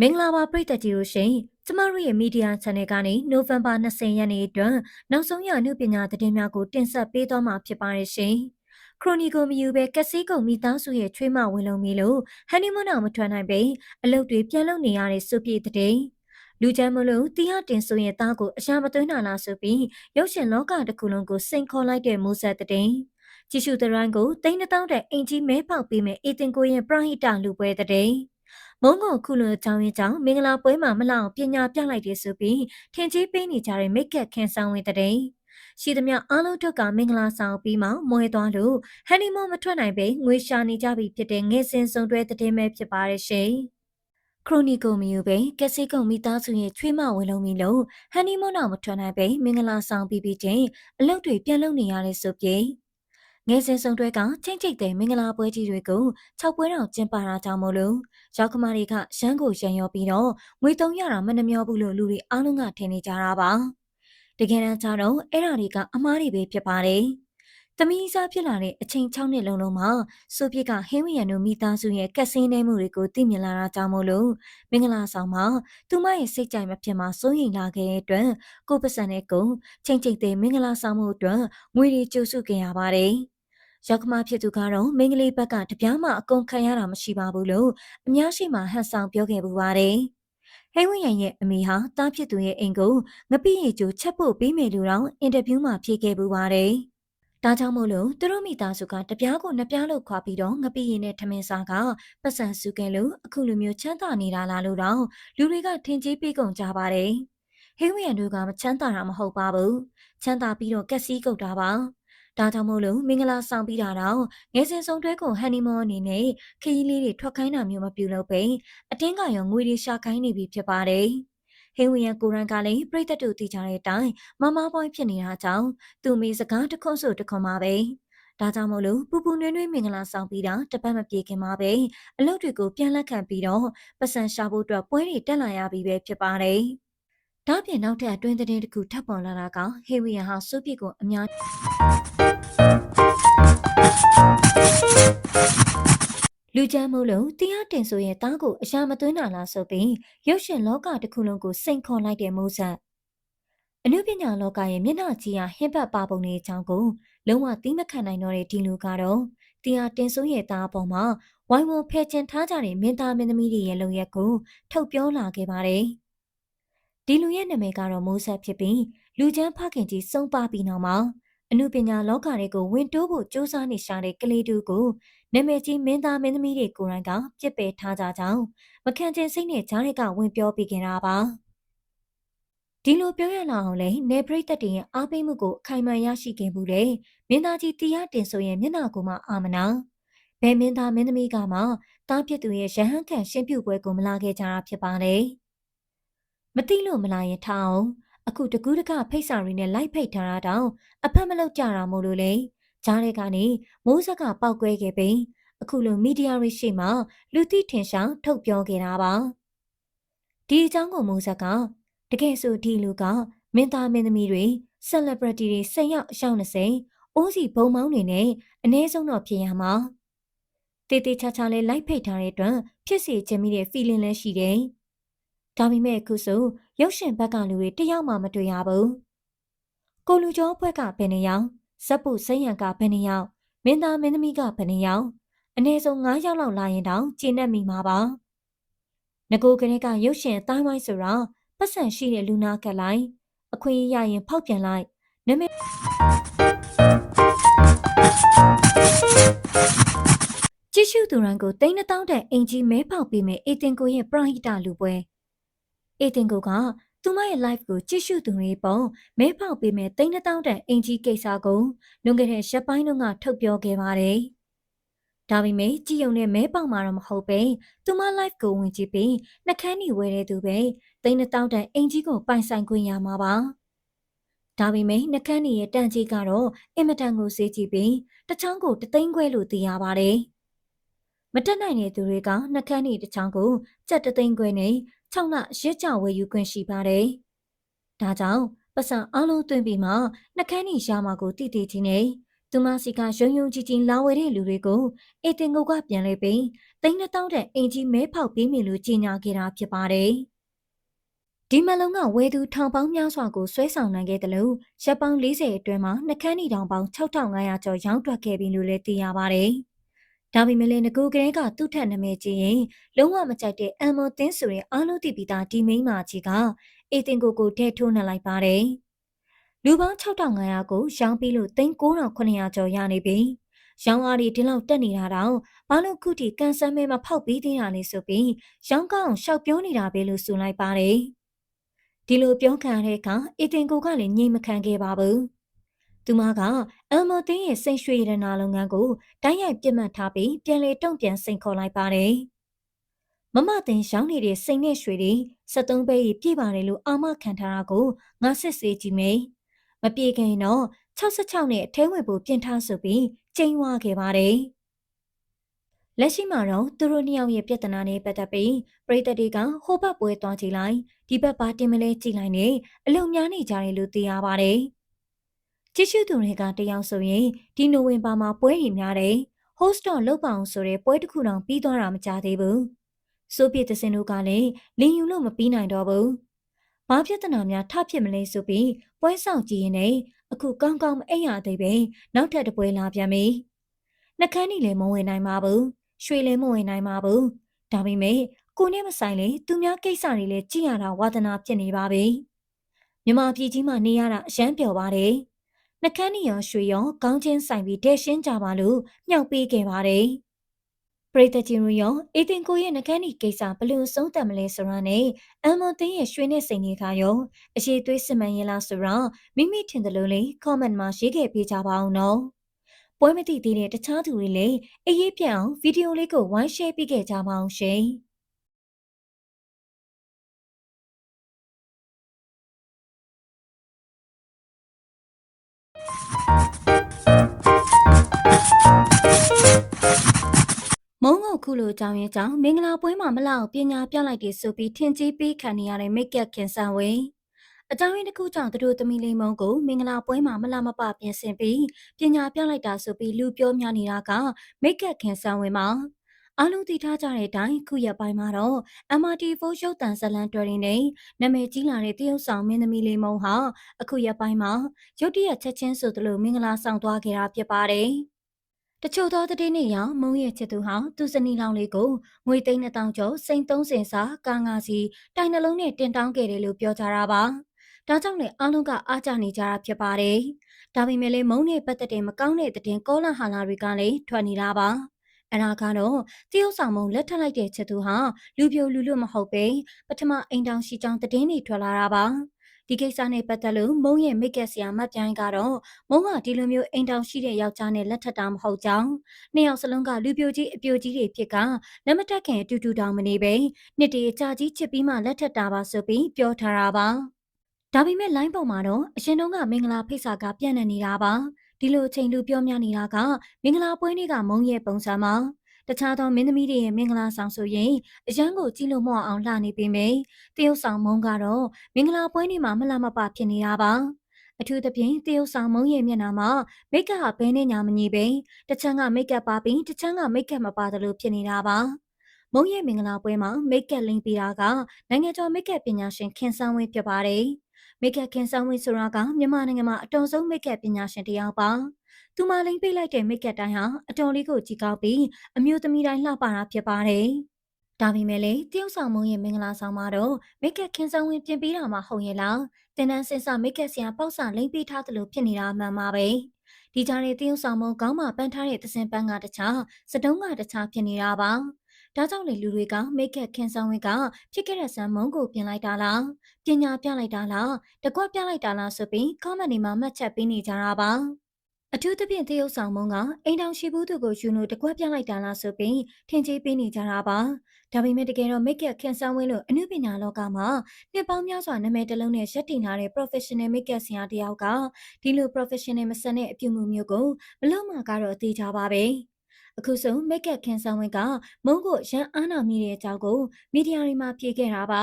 မင်္ဂလာပါပရိသတ်ကြီးတို့ရှင်ကျမတို့ရဲ့မီဒီယာ channel ကနေနိုဝင်ဘာ20ရက်နေ့အတွက်နောက်ဆုံးရအမှုပညာသတင်းများကိုတင်ဆက်ပေးသွားမှာဖြစ်ပါတယ်ရှင်ခရိုနီကိုမယူပဲကက်စီကုံမိသားစုရဲ့ချွေးမဝင်လုံးမီလို့ဟန်နီမွန်းအောင်မထွက်နိုင်ပဲအလုပ်တွေပြန်လုပ်နေရတဲ့စုပြေတဲ့လူချမ်းမလို့တီးရတင်ဆိုရင်သားကိုအရာမသွင်းနာလားဆိုပြီးရုပ်ရှင်လောကတစ်ခုလုံးကိုစိန်ခေါ်လိုက်တဲ့မိုးဆက်တဲ့ကြည့်ရှုတဲ့ရိုင်းကိုတိန်းတောင်းတဲ့အင်ကြီးမဲပေါက်ပေးမဲ့အေတင်ကိုရဲ့ပရဟိတလူပွဲတဲ့ မုံကုံခုလိုကြောင်းရင်ကြောင့်မင်္ဂလာပွဲမှာမလောက်ပညာပြလိုက်တယ်ဆိုပြီးထင်ကြီးပေးနေကြတဲ့မိတ်ကက်ခင်းဆောင်ဝင်တဲ့ရှိသမျှအားလုံးတို့ကမင်္ဂလာဆောင်ပြီးမှမွေသွားလို့ဟန်နီမွန်မထွက်နိုင်ပဲငွေရှာနေကြပြီဖြစ်တဲ့ငယ်စဉ်စုံတွဲတဲ့မဲဖြစ်ပါရဲ့ရှင်ခရိုနီကိုမီယူပဲကက်စီကုံမိသားစုရဲ့ချွေးမဝင်လုံးမီလို့ဟန်နီမွန်တော့မထွက်နိုင်ပဲမင်္ဂလာဆောင်ပြီးပြီးချင်းအလုပ်တွေပြန်လုပ်နေရတဲ့ဆိုပြေ ငယ်စဉ်ဆောင်တွဲကချင်းချိတ်တဲ့မင်္ဂလာပွဲကြီးတွေကို၆ပွဲတော်ကျင်းပတာကြောင့်မို့လို့ရောက်ခမတွေကရန်ကိုရန်ရောပြီးတော့ငွေတုံးရတာမနှမျောဘူးလို့လူတွေအားလုံးကထင်နေကြတာပါတကယ်တမ်းကျတော့အဲ့ဓာတွေကအမားတွေပဲဖြစ်ပါတယ်သမီးစားဖြစ်လာတဲ့အချိန်6နှစ်လုံးလုံးမှာဆိုပြစ်ကဟင်းဝရံတို့မိသားစုရဲ့ကက်ဆင်းနေမှုတွေကိုသိမြင်လာတာကြောင့်မို့လို့မင်္ဂလာဆောင်မှာသူမရဲ့စိတ်ကြိုက်မဖြစ်မှစိုးရိမ်လာခဲ့တဲ့အတွက်ကိုပစံနဲ့ကုန်ချိန်ချိတ်တဲ့မင်္ဂလာဆောင်မှုအတွက်ငွေတွေကျုပ်စုခဲ့ရပါတယ်။ ရောက်ခမဖြစ်သူကတော့မင်းကလေးဘက်ကတပြားမှအကုန်ခံရတာမရှိပါဘူးလို့အများရှိမှဟန်ဆောင်ပြောခဲ့ပူပါတယ်။ဟိဝင်းရန်ရဲ့အမေဟာတားဖြစ်သူရဲ့အိမ်ကိုငပိရီကျိုချက်ဖို့ပြီးမယ်လို့တော့အင်တာဗျူးမှာဖြေခဲ့ပူပါတယ်။ဒါကြောင့်မို့လို့သူတို့မိသားစုကတပြားကိုနှစ်ပြားလို့ခွာပြီးတော့ငပိရီနဲ့ထမင်းစားကပတ်စံစုခဲ့လို့အခုလိုမျိုးချမ်းသာနေတာလားလို့တော့လူတွေကထင်ကြီးပေးကုန်ကြပါတယ်။ဟိဝင်းရန်တို့ကမချမ်းသာတာမဟုတ်ပါဘူး။ချမ်းသာပြီးတော့ကက်စီးကုတ်တာပါ။ ဒါကြောင့်မို့လို့မင်္ဂလာဆောင်ပြီးတာတော့ငယ်စဉ်ဆုံးတွဲကိုဟန်နီမွန်အနေနဲ့ခရီးလေးတွေထွက်ခိုင်းတာမျိုးမပြုလုပ်ပဲအတင်းကရောငွေတွေရှာခိုင်းနေပြီဖြစ်ပါတယ်ဟင်းဝရန်ကိုရန်ကလည်းပြိသက်တို့တည်ကြတဲ့အတိုင်းမမပွိုင်းဖြစ်နေတာကြောင့်သူမိစကားတခွန်းဆိုတခွန်းပါပဲဒါကြောင့်မို့လို့ပူပူနွေးနွေးမင်္ဂလာဆောင်ပြီးတာတပတ်မပြေခင်မှာပဲအလုပ်တွေကိုပြန်လက်ခံပြီးတော့ပတ်စံရှာဖို့အတွက်ပွဲတွေတက်လာရပြီပဲဖြစ်ပါတယ်။ ဒါပြင်နောက်ထပ်အတွင်းသတင်းတစ်ခုထပ်ပေါ်လာတာကဟေဝီယန်ဟာစုပ်ပစ်ကိုအများလူချမ်းမို့လို့တရားတင်ဆိုရင်တားကိုအရာမသွင်းတာလားဆိုပြီးရုပ်ရှင်လောကတစ်ခုလုံးကိုစိန်ခေါ်လိုက်တဲ့မိုးဆက်အနုပညာလောကရဲ့မျက်နှာကြီးဟာဟင်းပတ်ပါပုံတွေအကြောင်းကိုလုံးဝသိမခံနိုင်တော့တဲ့ဒီလူကတော့တရားတင်ဆိုရဲ့တားအပေါ်မှာဝိုင်းဝန်းဖယ်ကျင်ထားကြတဲ့မင်းသားမင်းသမီးတွေရဲ့လုံရက်ကိုထုတ်ပြောလာခဲ့ပါတယ် ဒီလူရဲ့နာမည်ကတော့မိုးဆက်ဖြစ်ပြီးလူချမ်းဖခင်ကြီးစုံပါပြီးနောက်မှာအမှုပညာလောကတွေကိုဝင်တိုးဖို့ကြိုးစားနေရှာတဲ့ကလေးတူကိုနာမည်ကြီးမင်းသားမင်းသမီးတွေကိုယ်တိုင်ကပြစ်ပယ်ထားကြကြောင်းမခံချင်စိတ်နဲ့ဂျားတွေကဝင်ပြောပြခဲ့တာပါဒီလိုပြောရလာအောင်လဲနေပရိသတ်တွေရဲ့အားပေးမှုကိုအခိုင်အမာရရှိခဲ့မှုတဲ့မင်းသားကြီးတရားတင်ဆိုရင်မျက်နှာကိုမှအာမနာဘယ်မင်းသားမင်းသမီးကမှတားဖြစ်သူရဲ့ရဟန်းခံရှင်းပြပွဲကိုမလာခဲ့ကြတာဖြစ်ပါတယ် မသိလို့မလာရင်ထားအောင်အခုတကူးတကဖိတ်စာတွေနဲ့လိုက်ဖိတ်ထားတာတောင်အဖက်မလောက်ကြတာမို့လို့လေကြားတဲ့ကနေမိုးဆက်ကပောက်ကွဲခဲ့ပြီးအခုလိုမီဒီယာတွေရှိမှလူသိထင်ရှားထုတ်ပြောခဲ့တာပါဒီအကြောင်းကိုမိုးဆက်ကတကယ်ဆိုဒီလူကမင်းသားမင်းသမီးတွေ celebrity တွေ၁၀ယောက်အယောက်20အိုးစီဘုံမောင်းတွေနဲ့အ ਨੇ ဆုံးတော့ဖြစ်ရမှာတေးသေးချာချာလေးလိုက်ဖိတ်ထားတဲ့အတွက်ဖြစ်စီခြင်းမိတဲ့ feeling လည်းရှိတယ် ဒါပေမဲ့အခုဆိုရုပ်ရှင်ဘက်ကလူတွေတယောက်မှမတွေ့ရဘူး။ကိုလူကျော်ဘက်ကဘယ်နှယောက်ဇက်ပုစိတ်ရံကဘယ်နှယောက်မင်းသားမင်းသမီးကဘယ်နှယောက်အနည်းဆုံး9ယောက်လောက်လာရင်တောင်ကျင်းနေမိမှာပါ။ငကိုကလေးကရုပ်ရှင်အတိုင်းဝိုင်းဆိုတော့ပတ်စံရှိတဲ့လူနာကလိုက်အခွင့်ရရင်ဖောက်ပြန်လိုက်နမကြည့်ရှုသူရန်ကိုတိန်းတောင်းတဲ့အင်ဂျီမဲဖောက်ပြီးမယ်အေတင်ကိုရဲ့ပရဟိတလူပွဲ။ အေတင်ကိုကသူမရဲ့ live ကိုကြည့်ရှုသူတွေပုံမဲဖောက်ပေးမဲ့တိန်းတောင်းတန်အင်ကြီးကိစ္စကိုလွန်ခဲ့တဲ့ရက်ပိုင်းတုန်းကထုတ်ပြောခဲ့ပါတယ်။ဒါပေမဲ့ကြည်ုံနဲ့မဲပေါက်မှာတော့မဟုတ်ပဲသူမ live ကိုဝင်ကြည့်ပြီးနှကန်းညီဝဲတဲ့သူပဲတိန်းတောင်းတန်အင်ကြီးကိုပိုင်ဆိုင်ခွင့်ရမှာပါ။ဒါပေမဲ့နှကန်းညီရဲ့တန်ကြီးကတော့အင်မတန်ကိုစေးကြည့်ပြီးတချောင်းကိုတသိန်းခွဲလို့သိရပါတယ်။မတက်နိုင်တဲ့သူတွေကနှကန်းညီတချောင်းကိုကြက်တသိန်းခွဲနဲ့ 6လရစ်ကြဝယ်ယူခွင့်ရှိပါတယ်။ဒါကြောင့်ပတ်စံအလုံးသွင်းပြီးမှနှကန်းနီရမှာကိုတည်တည်ချင်းနဲ့သူမစီကရုံရုံကြီးကြီးလာဝဲတဲ့လူတွေကိုအေတင်ကိုကပြန်လဲပြီးသိန်းတောင်းတဲ့အင်ကြီးမဲဖောက်ပေးမိလို့ကြီးညာခဲ့တာဖြစ်ပါတယ်။ဒီမလုံးကဝဲသူထောင်ပေါင်းများစွာကိုဆွဲဆောင်နိုင်ခဲ့တယ်လို့ရပ်ပေါင်း40အတွင်းမှာနှကန်းနီတောင်ပေါင်း6500ကျော်ရောင်းတွက်ခဲ့ပြီလို့လည်းသိရပါတယ်။ ဒါပေမဲ့လည်းငကူကလေးကသူ့ထက်နာမည်ကြီးရင်လုံးဝမကြိုက်တဲ့အမ်မော်တင်းဆိုရင်အားလုံးသိပြီးသားဒီမိန်းမကြီးကအေတင်ကိုကိုထဲထိုးနှက်လိုက်ပါတယ်။လူပေါင်း6500ကိုရောင်းပြီးလို့3900ကျော်ရနေပြီ။ရောင်းအားဒီဒီလောက်တက်နေတာတော့ဘာလို့ခုထိကန်ဆယ်မဲမဖောက်ပြီးသေးတာလဲဆိုပြီးရောင်းကောင်းရှောက်ပြောနေတာပဲလို့ဆိုလိုက်ပါတယ်။ဒီလိုပြောခံရတဲ့အခါအီတင်ကိုကလည်းငြိမ်မခံခဲ့ပါဘူး။ သူမကအမ်မိုတင်းရဲ့စိတ်ရွှေရတနာလုပ်ငန်းကိုတိုင်းရိုက်ပြစ်မှတ်ထားပြီးပြန်လေတုံ့ပြန်စိန်ခေါ်လိုက်ပါတယ်။မမတင်ရောင်းနေတဲ့စိန်နဲ့ရွှေတွေ73ပဲကြီးပြည့်ပါတယ်လို့အာမခံထားတာကိုငါစစ်ဆေးကြည့်မယ်။မပြေခင်တော့66နဲ့အထဲဝင်ဖို့ပြင်ထားဆိုပြီးကျိန်းဝါခဲ့ပါတယ်။လက်ရှိမှာတော့သူတို့နှစ်ယောက်ရဲ့ပြဿနာနဲ့ပတ်သက်ပြီးပရိသတ်တွေကဟိုဘက်ပွဲသွားကြည့်လိုက်ဒီဘက်ပါတင်မလဲကြည့်လိုက်နေအလုံများနေကြတယ်လို့သိရပါတယ်။ ကြည့်ရှုသူတွေကတယောက်ဆိုရင်ဒီနိုဝင်ဘာမှာပွဲတွေများတယ်။ host တော့လောက်ပါအောင်ဆိုတဲ့ပွဲတစ်ခုတောင်ပြီးသွားတာမကြသေးဘူး။ဆိုပြစ်သစင်တို့ကလည်းလင်ယူလို့မပြီးနိုင်တော့ဘူး။ဘာပြဿနာများထဖြစ်မလဲဆိုပြီးပွဲဆောင်ကြည့်ရင်လည်းအခုကောင်းကောင်းမအိပ်ရသေးပဲနောက်ထပ်တပွဲလာပြန်ပြီနှကန်းနီလည်းမဝင်နိုင်ပါဘူးရွှေလည်းမဝင်နိုင်ပါဘူးဒါပေမဲ့ကိုနဲ့မဆိုင်လေသူများကိစ္စတွေလည်းကြည့်ရတာဝါသနာဖြစ်နေပါပြီမြမပြည်ကြီးမှာနေရတာအရန်ပျော်ပါတယ် နှကန်းနီရောရွှေရောကောင်းချင်းဆိုင်ပြီးတဲ့ရှင်းကြပါလို့မြောက်ပေးခဲ့ပါတယ်ပရိသတ်ကြီးတို့ရောအေတင်ကိုရဲ့ငကန်းဒီကိစ္စဘလို့ဆုံးသက်မလဲဆိုတာနဲ့အမ်မွန်တင်းရဲ့ရွှေနဲ့စိန်တွေကရောအရှိသွေးစစ်မှန်ရင်လားဆိုတော့မိမိထင်တယ်လို့လေ comment မှာရေးခဲ့ပေးကြပါအောင်နော်ပွဲမသိသေးတဲ့တခြားသူတွေလည်းအေးရေးပြအောင်ဗီဒီယိုလေးကိုဝိုင်း share ပေးခဲ့ကြပါအောင်ရှင် မုံငုတ်ခုလိုကြောင်းရဲ့ကြောင့်မင်္ဂလာပွဲမှာမလောက်ပညာပြလိုက်တယ်ဆိုပြီးထင်ကြီးပေးခံနေရတဲ့မိတ်ကပ်ခင်ဆန်ဝေအကြောင်းရင်းတစ်ခုကြောင့်သူတို့သမီးလေးမုံကိုမင်္ဂလာပွဲမှာမလမပပြင်ဆင်ပြီးပညာပြလိုက်တာဆိုပြီးလူပြောများနေတာကမိတ်ကပ်ခင်ဆန်ဝေမှာ အားလုံးသိထားကြတဲ့အတိုင်းခုရက်ပိုင်းမှာတော့ MRT4 ရုပ်တံဇလန်တွဲရင်းနဲ့နာမည်ကြီးလာတဲ့တရုတ်ဆောင်မင်းသမီးလေးမုံဟာအခုရက်ပိုင်းမှာရုတ်တရက်ချက်ချင်းဆိုသလိုမင်္ဂလာဆောင်သွားခဲ့တာဖြစ်ပါတယ်။တချို့သောတည်င်းရမုံရဲ့ချစ်သူဟာသူစနီလောင်လေးကိုငွေသိန်း2000ကျော်စိန်30စာကာငါစီတိုင်နှလုံးနဲ့တင်တောင်းခဲ့တယ်လို့ပြောကြတာပါ။ဒါကြောင့်လည်းအားလုံးကအားကြနေကြတာဖြစ်ပါတယ်။ဒါပေမဲ့လည်းမုံနဲ့ပတ်သက်တဲ့မကောင်းတဲ့တဲ့ကောလာဟာလာတွေကလည်းထွက်နေတာပါ။ အနာကတော့တရုတ်ဆောင်မုံလက်ထပ်လိုက်တဲ့ချစ်သူဟာလူပြိုလူလွတ်မဟုတ်ပဲပထမအိမ်တောင်ရှိကြောင်းတည်င်းတွေထွက်လာတာပါ။ဒီကိစ္စနဲ့ပတ်သက်လို့မုံရဲ့မိတ်ကက်ဆရာမတ်ပြိုင်းကတော့မုံကဒီလိုမျိုးအိမ်တောင်ရှိတဲ့ယောက်ျားနဲ့လက်ထပ်တာမဟုတ်ကြောင်းနှစ်ယောက်စလုံးကလူပြိုကြီးအပြိုကြီးတွေဖြစ်ကလက်မတက်ခင်အတူတူတောင်မနေပဲနှစ်တည်းကြာကြီးချစ်ပြီးမှလက်ထပ်တာပါဆိုပြီးပြောထားတာပါဒါပေမဲ့ line ပေါ်မှာတော့အရှင်တုန်းကမင်္ဂလာဖိတ်စာကပြန့်နှံ့နေတာပါ ဒီလိုအချိန်လူပြောများနေတာကမင်္ဂလာပွဲနေ့ကမုံရဲ့ပုံစံမှာတခြားသောမင်းသမီးတွေရဲ့မင်္ဂလာဆောင်ဆိုရင်အရန်ကိုကြည့်လို့မအောင်အောင်လှနေပေမယ့်တရုတ်ဆောင်မုံကတော့မင်္ဂလာပွဲနေ့မှာမလှမပဖြစ်နေတာပါအထူးသဖြင့်တရုတ်ဆောင်မုံရဲ့မျက်နှာမှာမိတ်ကပ်ဟာဘဲနဲ့ညာမညီပဲတချမ်းကမိတ်ကပ်ပါပြီးတချမ်းကမိတ်ကပ်မပါသလိုဖြစ်နေတာပါမုံရဲ့မင်္ဂလာပွဲမှာမိတ်ကပ်လိမ့်ပေးတာကနိုင်ငံတော်မိတ်ကပ်ပညာရှင်ခင်ဆန်းဝင်းဖြစ်ပါတယ် မိတ်ကပ်ခင်ဆန်းဝင်းဆိုတာကမြန်မာနိုင်ငံမှာအတော်ဆုံးမိတ်ကပ်ပညာရှင်တစ်ယောက်ပါသူမလိမ့်ပေးလိုက်တဲ့မိတ်ကပ်တိုင်းဟာအတော်လေးကိုကြည်ကောက်ပြီးအမျိုးသမီးတိုင်းလှပတာဖြစ်ပါတယ်။ဒါပေမဲ့လေတယောက်ဆောင်မုံရဲ့မင်္ဂလာဆောင်မှာတော့မိတ်ကပ်ခင်းဆောင်ဝင်ပြင်ပေးတာမှဟုတ်ရဲ့လား။တင်တန်းစင်စမိတ်ကပ်ဆရာပေါက်စာလိမ့်ပေးထားသလိုဖြစ်နေတာမှန်ပါပဲ။ဒီကြားတဲ့တယောက်ဆောင်မုံကောင်းမှပန်းထားတဲ့သစင်ပန်းကတခြားစတုံးကတခြားဖြစ်နေတာပါ။ ဒါကြောင့်လေလူတွေကမိတ်ကက်ခင်ဆောင်ဝင်ကဖြစ်ခဲ့တဲ့ဆန်မုံကိုပြင်လိုက်တာလားပညာပြလိုက်တာလားတကွက်ပြလိုက်တာလားဆိုပြီး comment တွေမှာမှတ်ချက်ပေးနေကြတာပါအထူးသဖြင့်တရုတ်ဆောင်မုံကအိမ်တောင်ရှိဘူးသူကိုယူနိုတကွက်ပြလိုက်တာလားဆိုပြီးထင်ကြီးပေးနေကြတာပါဒါပေမဲ့တကယ်တော့ make up ခင်ဆောင်ဝင်းလို့အမှုပညာလောကမှာနှစ်ပေါင်းများစွာနာမည်တစ်လုံးနဲ့ရက်တည်ထားတဲ့ professional make up ဆရာတယောက်ကဒီလို professional မဆန်တဲ့အပြုမှုမျိုးကိုမလို့မှကတော့အသေးကြပါပဲ အခုဆုံး make up ခင်ဆောင်ဝင်းကမုံကိုရန်အားနာမိတဲ့အကြောင်းကိုမီဒီယာတွေမှာဖြေခဲ့တာပါ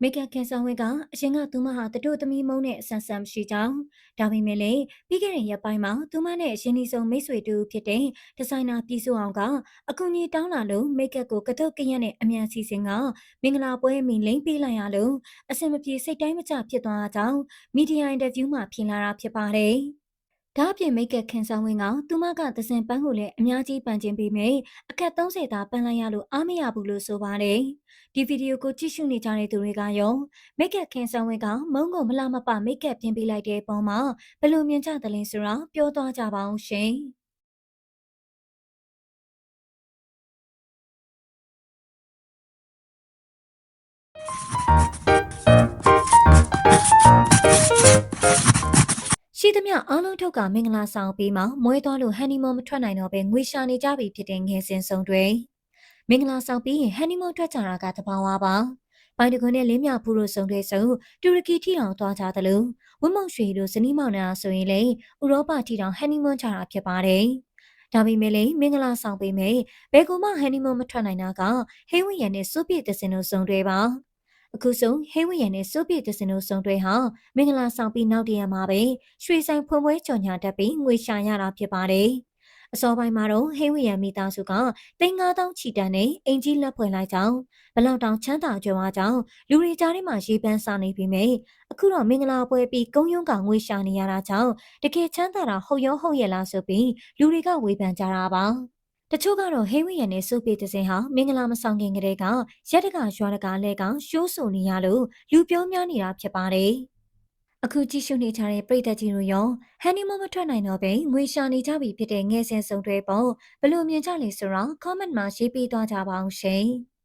မိတ်ကခင်ဆောင်ဝင်းကအရင်ကသူမဟာတတို့သမီးမုန်းတဲ့အဆန်ဆန်မရှိကြောင်းဒါပေမဲ့လည်းပြီးခဲ့တဲ့ရက်ပိုင်းမှာသူမနဲ့အရင်ဒီဆုံးမိတ်ဆွေတူဖြစ်တဲ့ဒီဇိုင်နာပြည်စုအောင်ကအကူကြီးတောင်းလာလို့မိတ်ကကိုကတုတ်ကရက်နဲ့အမြန်စီစဉ်ကမင်္ဂလာပွဲမီလိမ့်ပေးလိုက်ရလို့အစင်မပြေစိတ်တိုင်းမကျဖြစ်သွားတာကြောင့်မီဒီယာအင်တာဗျူးမှာပြင်လာတာဖြစ်ပါတယ် ဒါအပြင်မိတ်ကခင်ဆောင်ဝင်းကသူမကသစင်ပန်းကိုလည်းအများကြီးပန်ကျင်ပေးမယ်အခက်30သာပန်လိုက်ရလို့အားမရဘူးလို့ဆိုပါတယ်ဒီဗီဒီယိုကိုကြည့်ရှုနေကြတဲ့သူတွေကရောမိတ်ကခင်ဆောင်ဝင်းကမုံကိုမလာမပမိတ်ကပြင်ပေးလိုက်တဲ့ပုံမှာဘယ်လိုမြင်ကြသလဲဆိုတာပြောသွားကြပါအောင်ရှင် ရှိသမျှအားလုံးထုတ်ကမင်္ဂလာဆောင်ပြီးမှမွေးသွားလို့ဟန်နီမွန်မထွက်နိုင်တော့ပဲငွေရှာနေကြပြီဖြစ်တဲ့ငယ်စဉ်ဆုံးတွေမင်္ဂလာဆောင်ပြီးရင်ဟန်နီမွန်ထွက်ကြတာကတဘာဝပါပိုင်တကွန်းနဲ့လင်းမြဖူးတို့ဆုံတွေဆိုတူရကီထိတောင်သွားကြသလိုဝင်းမောင်ရွှေတို့ဇနီးမောင်နှံဆိုရင်လေဥရောပထိတောင်ဟန်နီမွန်ကြတာဖြစ်ပါတယ်ဒါပေမဲ့လည်းမင်္ဂလာဆောင်ပေးမယ်ဘယ်ကူမှဟန်နီမွန်မထွက်နိုင်တာကဟင်းဝရံနဲ့စုပြည့်သစင်တို့ဆုံတွေပါ အခုဆုံးဟင်းဝရံနဲ့စုပြည့်သစင်တို့ဆုံတွေဟာမင်္ဂလာဆောင်ပြီးနောက်တရက်မှာပဲရွှေဆိုင်ဖွင့်ပွဲကြော်ညာတတ်ပြီးငွေရှာရတာဖြစ်ပါတယ်အစောပိုင်းမှာတော့ဟင်းဝရံမိသားစုကတင်9000ချီတန်နဲ့အင်ကြီးလက်ဖွင့်လိုက်ကြောင်းဘလောက်တောင်ချမ်းသာကြွယ်ဝကြောင်းလူတွေကြားထဲမှာရေးပန်းစာနေပြီးမြဲအခုတော့မင်္ဂလာပွဲပြီးကုန်းရုံးကငွေရှာနေရတာကြောင့်တကယ်ချမ်းသာတာဟုတ်ရောဟုတ်ရဲ့လားဆိုပြီးလူတွေကဝေဖန်ကြတာပါ တချို့ကတော့ဟိဝိယန်နဲ့စုပေတစင်ဟာမင်္ဂလာမဆောင်ခင်ကတည်းကရက်တကရွာတကလဲကရှိုးဆူနေရလို့လူပြောများနေတာဖြစ်ပါတယ်။အခုကြည့်ရှုနေကြတဲ့ပရိသတ်ကြီးတို့ရောဟန်နီမမထွက်နိုင်တော့ပဲငွေရှာနေကြပြီဖြစ်တဲ့ငယ်စဉ်စုံတွေပေါ့ဘလို့မြင်ကြလဲဆိုတော့ comment မှာရေးပေးသွားကြပါအောင်ရှင်။